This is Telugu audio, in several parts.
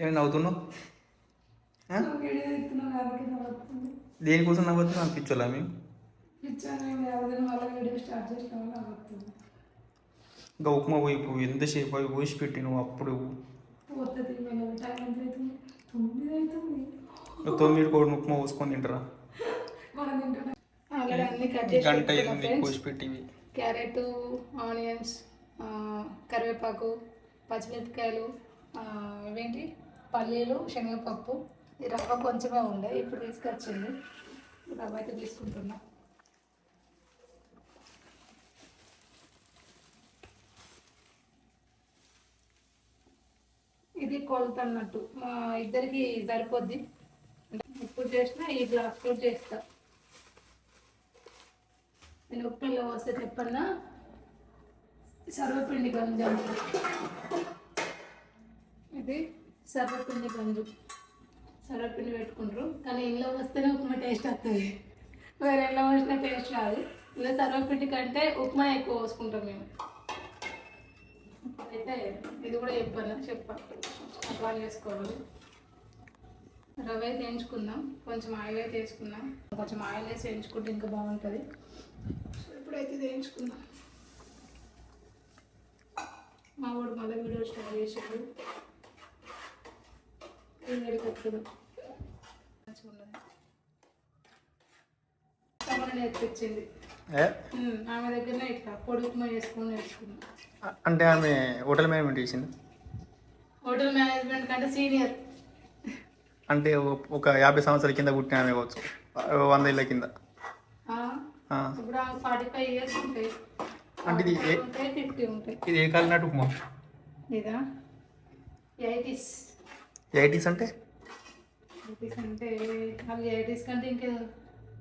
ఏమైనా నవ్వుతుంది. దేనికోసం నవ్వుతున్నావు? అనిపించాలా మేము ఇంకా ఉప్మా వైపు ఎంతసేపు అవి పోసి పెట్టి నువ్వు అప్పుడు తొమ్మిది కోడి ఉప్మా పోసుకొని తింటారా? గంట. పోసి పెట్టివి. క్యారెట్ ఆనియన్స్ ఆ, కరివేపాకు పచ్చిమిరపకాయలు ఆ, ఇవేంటి? పల్లీలు శనగపప్పు ఈ రవ్వ కొంచెమే ఉండే ఇప్పుడు తీసుకొచ్చింది. రవ్వ అయితే తీసుకుంటున్నా. ఇది కొలత అన్నట్టు మా ఇద్దరికి సరిపోద్ది. ఇప్పుడు చేసినా ఈ గ్లాస్ కూడా చేస్తా. నేను ఉప్పులో వస్తే చెప్పన్నా సర్వపిండి గంజు ఇది సర్వపిండి గంజు సర్వపిండి పెట్టుకుంటారు. కానీ ఇంట్లో వస్తేనే ఉప్మా టేస్ట్ వస్తుంది వేరే ఇంట్లో వచ్చిన టేస్ట్ రాదు. ఇలా సర్వపిండి కంటే ఉప్మా ఎక్కువ పోసుకుంటాం మేము. అయితే ఇది కూడా చెప్పాను చెప్పాను అట్లా చేసుకోవాలి. రవ్వ అయితే వేయించుకుందాం కొంచెం ఆయిల్ అయితే వేసుకుందాం. కొంచెం ఆయిల్ వేసి వేయించుకుంటే ఇంకా బాగుంటుంది. ఇప్పుడైతే వేయించుకుందాం మా వాడు మళ్ళీ వీడియో స్టార్ట్ చేసాడు. తమను నేర్పించింది ఆమె దగ్గరనే ఇట్లా పొడి ఉప్మా చేసుకొని నేర్చుకున్నాం అంటే ఆమె హోటల్ మేనేజ్మెంట్ చేసింది? హోటల్ మేనేజ్మెంట్ కంటే సీనియర్. అంటే ఒక యాభై సంవత్సరాల కింద పుట్టిన ఆమె కావచ్చు. వంద ఏళ్ళ కింద. ఇప్పుడు ఫార్టీ ఫైవ్ ఇయర్స్ ఉంటాయి. అంటే ఇది ఇది ఏ కాలినట్టు ఉప్మా? ఇదా? ఎయిటీస్. ఎయిటీస్ అంటే? ఎయిటీస్ అంటే అవి ఎయిటీస్ కంటే ఇంకా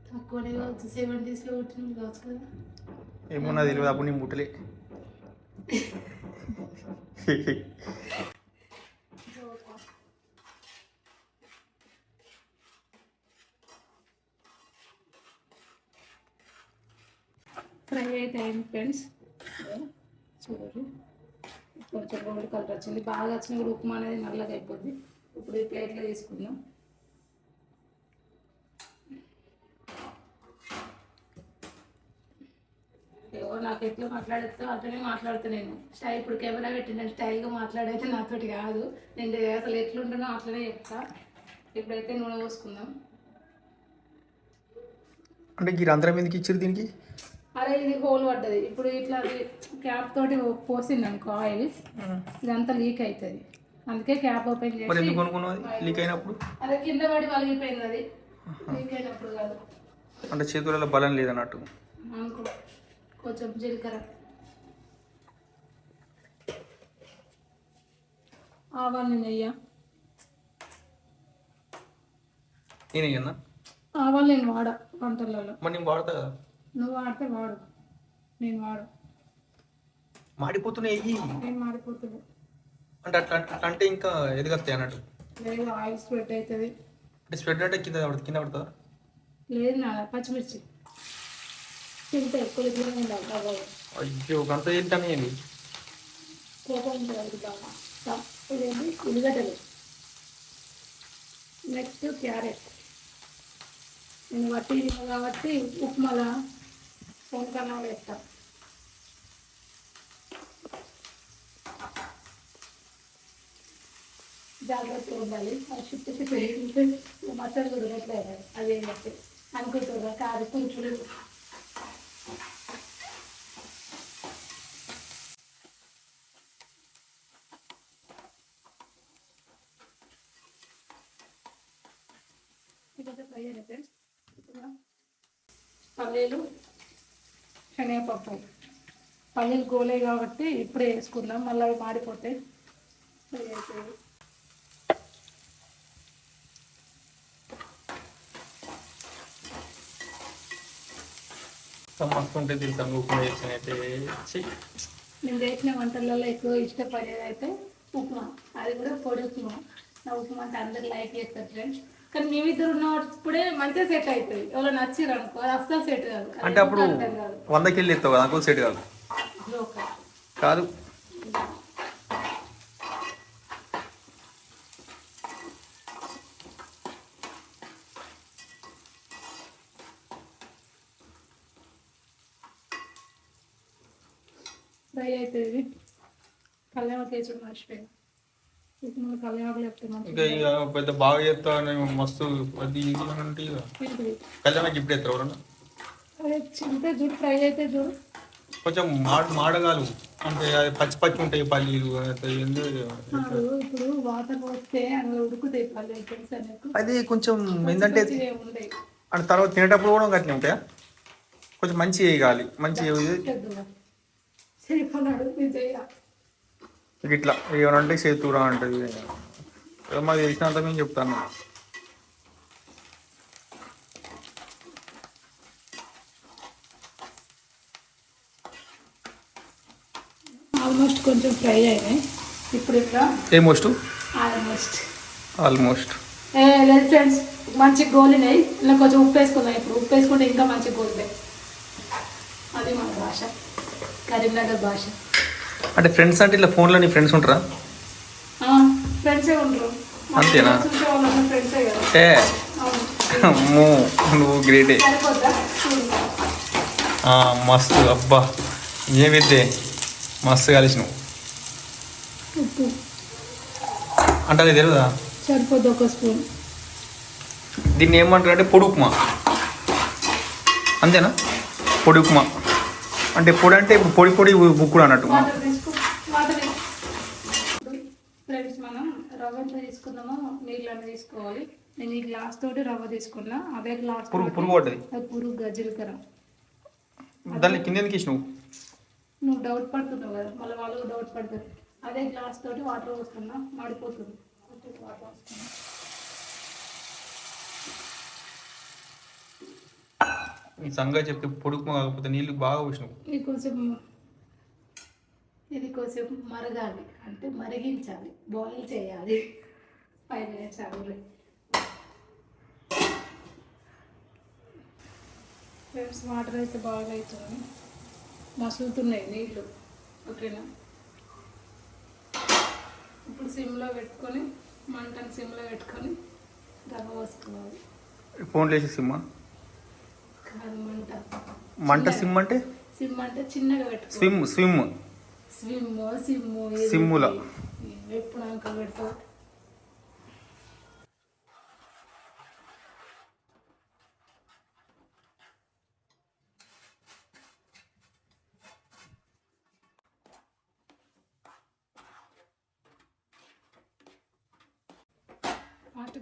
తక్కువనే కావచ్చు. సెవెంటీస్లో పుట్టినవి కావచ్చు కదా. ఏమన్నా తెలియదు అప్పుడు నేను పుట్టలే. ఫ్రై అయితే అయింది ఫ్రెండ్స్? చూడరు కొంచెం గోల్డ్ కలర్ వచ్చింది. బాగా వచ్చిన కూడా ఉప్మా అనేది నల్లగా అయిపోద్ది. ఇప్పుడు ఈ ప్లేట్లో తీసుకుందాం ఏవో నాకు ఎట్లా మాట్లాడితే అట్లనే మాట్లాడుతా నేను. స్టైల్ ఇప్పుడు కెమెరా పెట్టి నేను స్టైల్గా మాట్లాడైతే నాతోటి కాదు. నేను అసలు ఎట్లుంటానో అట్లనే చెప్తా. ఇప్పుడైతే నూనె పోసుకుందాం. అంటే ఈ రంధ్రం ఎందుకు ఇచ్చారు దీనికి? అరే ఇది హోల్ పడ్డది. ఇప్పుడు ఇట్లా అది క్యాప్ తోటి పోసింది అనుకో ఆయిల్ ఇదంతా లీక్ అవుతుంది. అందుకే క్యాప్ ఓపెన్ మరి చేసి ఎందుకు కొనుక్కున్నది? లీక్ అయినప్పుడు? అదే కింద పడి వలిగిపోయింది అది. లీక్ అయినప్పుడు కాదు. అంటే చేతులలో బలం లేదన్నట్టు. అనుకో కొంచెం జీలకర్ర. ఆవాలు నెయ్యి నేను అన్నా ఆవాలు నేను వాడ వంటలలో మరి నేను వాడతా కదా. నువ్వు వాడితే వాడు. నేను వాడు. మాడిపోతున్నాయి. నేను మాడిపోతుంది అంటే అట్లా అట్లా అంటే ఇంకా ఎదగస్తాయి అన్నట్టు. లేదు ఆయిల్ స్ప్రెడ్ అవుతుంది అంటే స్ప్రెడ్ అంటే కింద పడుతుంది కింద పడుతుందా? లేదు నా పచ్చిమిర్చి. తింటే ఎక్కువ ఇట్లా ఉండాలి బాగా అయ్యో గంత ఏంటనే ఏంటి కోపం ఉంటుంది బాగా. ఇదేంటి ఉల్లిగడ్డలు. Next carrot. నేను వట్టి కాబట్టి ఉప్మాల? సొంకనాలు వేస్తాను జాగ్రత్తగా ఉండాలి. అది చుట్టూ చుట్టూ వేసుకుంటే మసాలా కూడా అది ఏంటంటే అనుకుంటున్నా కాదు కొంచెం పల్లీలు శనగపప్పు. పల్లీలు గోలే కాబట్టి ఇప్పుడే వేసుకుందాం. మళ్ళీ అవి మస్తు ఉంటుంది తెలుసా ఉప్మా చేసిన అయితే. నేను చేసిన వంటలలో ఎక్కువ ఇష్టపడేది అయితే ఉప్మా. అది కూడా పొడి ఉప్మా. నా ఉప్మా అంటే అందరు లైక్ చేస్తారు ఫ్రెండ్స్. కానీ మేమిద్దరు ఉన్నప్పుడే మంచిగా సెట్ అవుతుంది ఎవరో నచ్చిరు అనుకో అది అస్సలు సెట్ కాదు. అంటే అప్పుడు ఎందుకు అర్థం కాదు. వంద కిలో ఎత్తావు కదా నాకు సెట్ కాదు. కాదు ఫ్రై అవుతుంది మర్చిపోయాను. ఇంకా పెద్ద బాగా చేస్తా మస్తు అది ఇది అంటే ఇక ఇప్పుడు ఎత్తారు ఎవరన్నా? అదే చింతే చూడు ఫ్రై అయితే చూడు. కొంచెం మాడ మాడగాలు. అంటే అది పచ్చి పచ్చి ఉంటాయి పల్లీలు ఇప్పుడు వాటర్ పోస్తే అందులో ఉడుకుతాయి పల్లె తెలుసా నీకు అది కొంచెం ఏంటంటే అంటే తర్వాత తినేటప్పుడు కూడా గట్లే ఉంటాయా? కొంచెం మంచి వేయగాలి మంచి సరిపోనాడు నేను చెయ్య ఇట్లా ఏమనంటే చేతురా అంటది. మాకు తెలిసినంత మేము చెప్తాను ఆల్మోస్ట్ కొంచెం ఫ్రై అయినాయి. ఇప్పుడు ఇంకా ఏమోస్ట్ ఆల్మోస్ట్. ఆల్మోస్ట్. ఏ లేదు ఫ్రెండ్స్ మంచి గోలినాయి ఇలా కొంచెం ఉప్పు వేసుకున్నాయి ఇప్పుడు. ఉప్పు వేసుకుంటే ఇంకా మంచి గోలినాయి అది మన భాష. కరీంనగర్ భాష. అంటే ఫ్రెండ్స్ అంటే ఇట్లా ఫోన్లో నీ ఫ్రెండ్స్ ఉంటారా? అంతేనా? ఏ నువ్వు గ్రేటే మస్తు అబ్బా. ఏం విద్దే మస్తు కలిసినావు. ఉప్పు. అంటే అది తెలియదా సరిపోద్ది ఒక స్పూన్? దీన్ని ఏమంటారు అంటే పొడి ఉప్మా. అంతేనా? పొడి ఉప్మా. అంటే పొడి అంటే పొడి పొడి బుక్కుడు అన్నట్టు. ఫ్రెండ్స్ మనం రవ్వ ఎంత తీసుకున్నామో నీళ్ళని తీసుకోవాలి. నేను ఈ గ్లాస్ తోటి రవ్వ తీసుకున్నా. అదే గ్లాస్ పురుగు పురుగు పడ్డది. అది పురుగు గజిలకర దాన్ని కింద ఎందుకు ఇచ్చినావు నువ్వు డౌట్ పడుతున్నావు కదా మళ్ళీ వాళ్ళు డౌట్ పడతారు అదే గ్లాస్ తోటి వాటర్ పోస్తున్నా మాడిపోతుంది. వాటర్ పోస్తున్నా ఈ సంగతి చెప్తే పొడి ఉప్మా కాకపోతే నీళ్ళు బాగా పోసినావు. ఇది కొంచెం ఇది కొంచెం మరగాలి. అంటే మరిగించాలి. బాయిల్ చేయాలి. ఫైవ్ మినిట్స్ అవ్వాలి ఫ్రెండ్స్ వాటర్ అయితే బాగా అవుతుంది. మసులుతున్నాయి నీళ్ళు ఓకేనా? ఇప్పుడు సిమ్లో పెట్టుకొని మంటను సిమ్లో పెట్టుకొని రవ్వ పోసుకోవాలి. ఫోన్లో వేసి సిమ్మా? మంట మంట సిమ్ అంటే? సిమ్ అంటే చిన్నగా పెట్టుకోవాలి స్విమ్ స్విమ్ స్విమ్ సిమ్ సిమ్ముల. ఎప్పుడు అంక పెడతావు?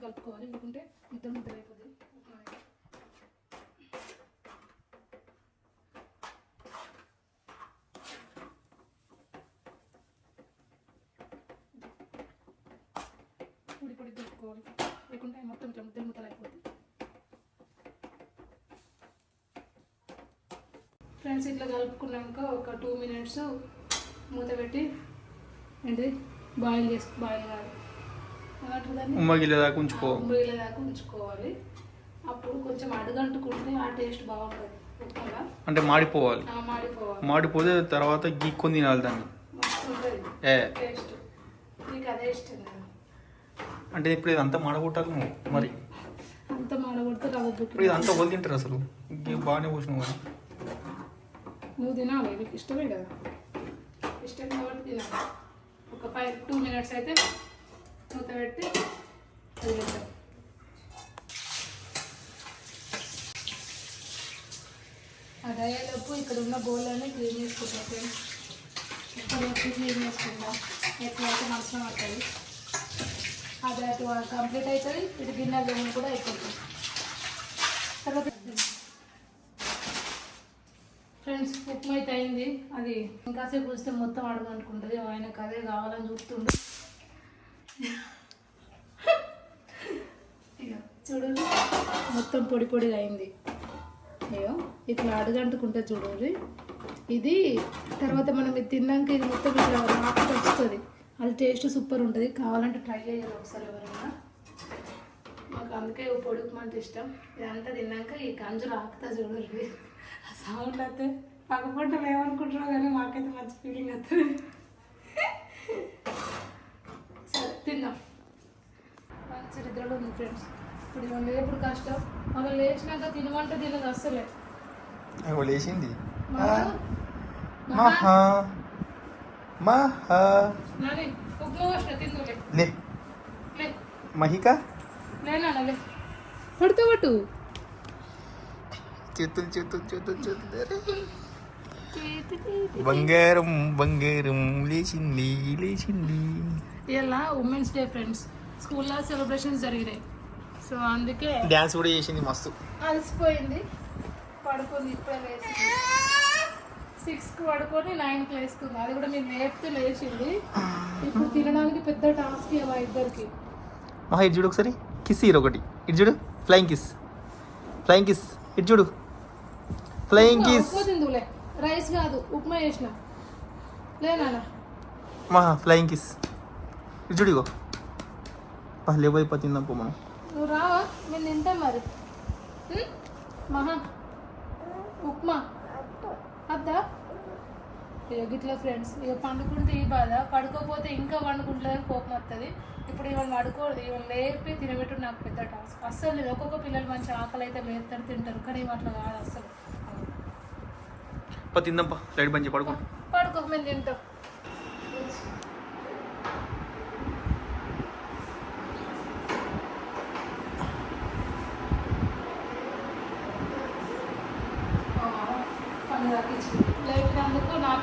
కలుపుకోవాలి ఎందుకంటే ముద్ద ముద్ద అయిపోతుంది ఉప్మా అయితే. పొడి పొడి కలుపుకోవాలి లేకుంటే మొత్తం ఇట్లా ముద్దలు ముద్దలు అయిపోతుంది ఫ్రెండ్స్ ఇట్లా కలుపుకున్నాక ఒక టూ మినిట్స్ మూత పెట్టి ఏంటి బాయిల్ చేసి బాయిల్ కాదు ఉమ్మగిలేదాకా ఉంచుకో. ఉమ్మగిల దాకా ఉంచుకోవాలి. అప్పుడు కొంచెం అడుగంటుకుంటే ఆ టేస్ట్ బాగుంటుంది. అంటే మాడిపోవాలి. ఆ, మాడిపోవాలి. మాడిపోతే తర్వాత గీక్కొని తినాలి దాన్ని. ఏ. టేస్ట్. నీకు అదే ఇష్టం అంటే ఇప్పుడు ఇదంతా మాడగొట్టాలి నువ్వు మరి. అంత మాడగొడితే రవ్వ ఇప్పుడు ఇదంతా వదిలి తింటారు అసలు. ఇంకేం బాగానే పోసినావు కదా. నువ్వు తినాలి నీకు ఇష్టమే కదా. ఇష్టం కాబట్టి తినాలి. ఒక ఫైవ్ టూ మినిట్స్ అయితే మూత పెట్టి వదిలేద్దాం అది అయ్యేలోపు ఇక్కడ ఉన్న బౌల్ని క్లీన్ చేసుకుంటాం ఫ్రెండ్స్ క్లీన్ చేసుకుంటాం. ఎట్లయితే మనసులో పడుతుంది. అది అటు కంప్లీట్ అవుతుంది ఇటు గిన్నెలు కూడా అయిపోతుంది. తర్వాత ఫ్రెండ్స్ ఉప్మా అయితే అయింది. అది ఇంకాసేపు చూస్తే మొత్తం అడగనుకుంటుంది ఆయనకు అదే కావాలని చూస్తుండు. ఇక చూడండి మొత్తం పొడి పొడిగా అయింది. అయ్యో ఇట్లా అడుగంటుకుంటే చూడండి. ఇది తర్వాత మనం ఇది తిన్నాక ఇది మొత్తం ఇట్లా రాక వస్తుంది. అది టేస్ట్ సూపర్ ఉంటుంది. కావాలంటే ట్రై చేయాలి ఒకసారి ఎవరైనా. మాకు అందుకే ఈ పొడి ఉప్మా అంటే ఇష్టం. ఇదంతా తిన్నాక ఈ గంజు రాకుతా చూడండి. ఆ సౌండ్ అయితే పక్కపంట ఏమనుకుంటున్నావు కానీ మాకైతే మంచి ఫీలింగ్ వస్తుంది. సరే తిందాం. మంచి నిద్రలో ఉంది ఫ్రెండ్స్ ఇప్పుడు ఇవాళ లేపుడు కష్టం? మళ్ళీ లేచినాక తినమంటే తినదు అస్సలే. అవి లేచింది. మహా, మహా. లే. లే. మహిక? పట్టు. చేతులు చేతులు చేతులు చేతులు. బంగారం బంగారం లేచింది లేచింది. ఇలా ఉమెన్స్ డే ఫ్రెండ్స్ స్కూల్లో సెలబ్రేషన్స్ జరిగినాయి. సో అందుకే డ్యాన్స్ కూడా చేసింది మస్తు. అలసిపోయింది. పడుకుంది ఇప్పుడే సిక్స్కి పడుకొని నైన్కి లేస్తుంది. అది కూడా మీరు లేపితే లేచింది. ఇప్పుడు తినడానికి పెద్ద టాస్క్ మా ఇద్దరికి. మహా ఇటు చూడు ఒకసారి. కిస్ ఇరు ఒకటి. ఇటు చూడు. Flying kiss. Flying kiss. ఇటు చూడు. Flying kiss. తిందులే. రైస్ కాదు ఉప్మా చేసిన. లేనా మహా ఫ్లయింగ్ కిస్. ఇటు చూడు ఇగో. పహలే పోయి పతిందాం పో మనం. నువ్వు రావా మేము తింటాం మరి? మహా. ఉప్మా. అద్దా ఇక గిట్లా ఫ్రెండ్స్ ఇక పండుకుంటే ఈ బాధ పడుకోపోతే ఇంకా పండుకుంటుందని కోపం వస్తుంది ఇప్పుడు ఇవన్నీ పడుకోదు ఇవన్నీ లేపి తినబెట్టు నాకు పెద్ద టాస్క్ అస్సలు లేదు ఒక్కొక్క పిల్లలు మంచి ఆకలి అయితే లేపుతారు తింటారు కానీ ఇవి అట్లా కాదు అస్సలు. పతిందాం పా లైట్ బంద్ చేయి పడుకో. పడుకో మేము తింటాం.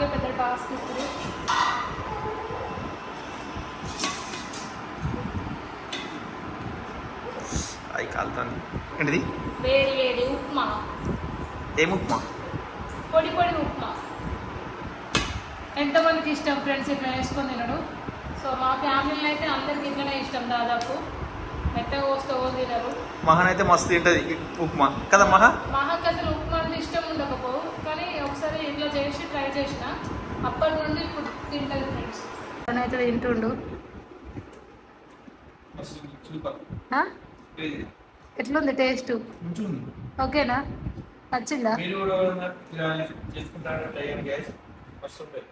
నాకే పెద్ద టాస్క్ ఇప్పుడు. అయి కాలుతాను. ఏంటిది? వేడి వేడి ఉప్మా. ఏం ఉప్మా? పొడి పొడి ఉప్మా. ఎంతమందికి ఇష్టం ఫ్రెండ్స్ ఇట్లా వేసుకొని తినడు? సో మా ఫ్యామిలీలో అయితే అందరికి ఇట్లనే ఇష్టం దాదాపు. మెత్తగా పోస్తే ఓ తినరు. మహాన్ అయితే మస్తు తింటది ఉప్మా. కదా మహా? మహాకి అసలు ఉప్మా అంటే ఇష్టం ఉండకపో. చేసి ట్రై చేసిన. అప్పటి నుండి ఇప్పుడు తింటది ఫ్రెండ్స్ అయితే తింటుండు? ఎట్లుంది టేస్ట్ ఓకేనా? నచ్చిందా? ట్రై చేయండి guys. మస్తు ఉంటుంది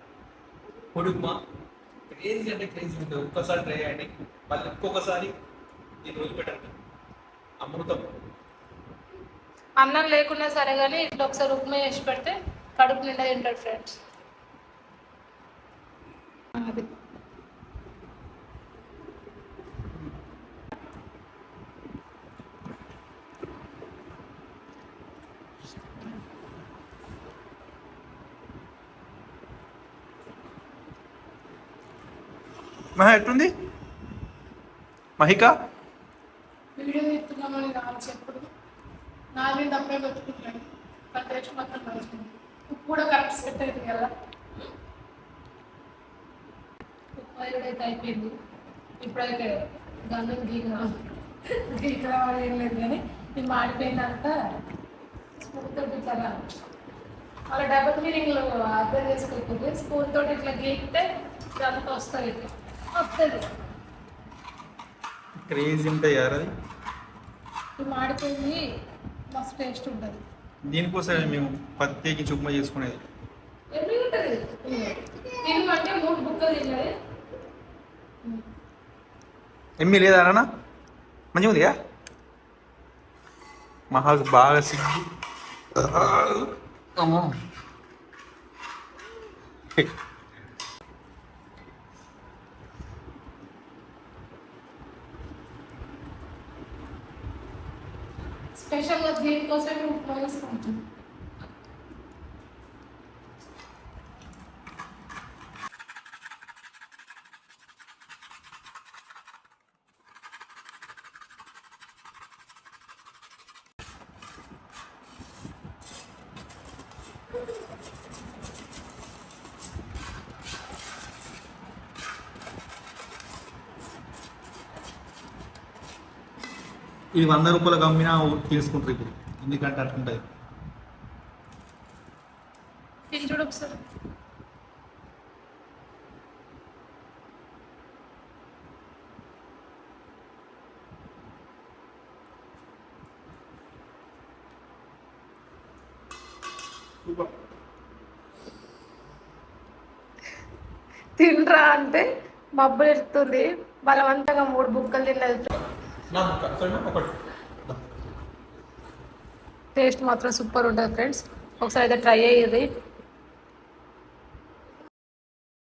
పొడి ఉప్మా. క్రేజీ అంటే క్రేజీ ఉంటుంది. ఒక్కసారి ట్రై చేయండి. మళ్ళీ ఇంకొకసారి దీన్ని వదిలిపెట్టండి. అమృతం. అన్నం లేకున్నా సరే కానీ ఇట్లా ఒకసారి ఉప్మా చేసి పెడితే కడుపు నిండా తింటాడు ఫ్రెండ్స్ అది. మహా ఎట్లుంది మహిక? వీడియో తీస్తున్నామని నాకు చెప్పుడు. నా మీద అప్పుడే పెట్టుకుంటున్నాను కూడా కరెక్ట్ సెట్ అయింది కదా. అయితే అయిపోయింది. ఇప్పుడైతే గన్నం గీక గీక రావడం ఏం లేదు కానీ ఇది మాడిపోయిందంట స్పూన్ తోటి ఇట్లా అలా డబుల్ మీనింగ్లో అర్థం చేసుకోకపోతే స్పూన్ తోటి ఇట్లా గీకితే ఇదంతా వస్తుంది ఇట్లా. వస్తుంది క్రేజీ ఉంటాయి మాడిపోయింది మస్తు టేస్ట్ ఉంటుంది. దీనికోసమే మేము ప్రత్యేకించి ఉప్మా చేసుకునేది. ఎమ్మి లేదా అన్న మంచిగా ఉందిగా? మహాకు బాగా సిగ్గు. అమ్మో. స్పెషల్గా దీనికోసం ఉప్మా వేసుకుంటాం ఇది వంద రూపాయలకు అమ్మినా తీసుకుంటారు ఇప్పుడు. ఎందుకంటే అట్లుంటుంది. తిని తినరా అంటే మబ్బులు ఎడుతుంది బలవంతంగా మూడు బుక్కలు తిన్నది. టేస్ట్ మాత్రం సూపర్ ఉంటుంది ఫ్రెండ్స్. ఒకసారి అయితే ట్రై అయ్యేది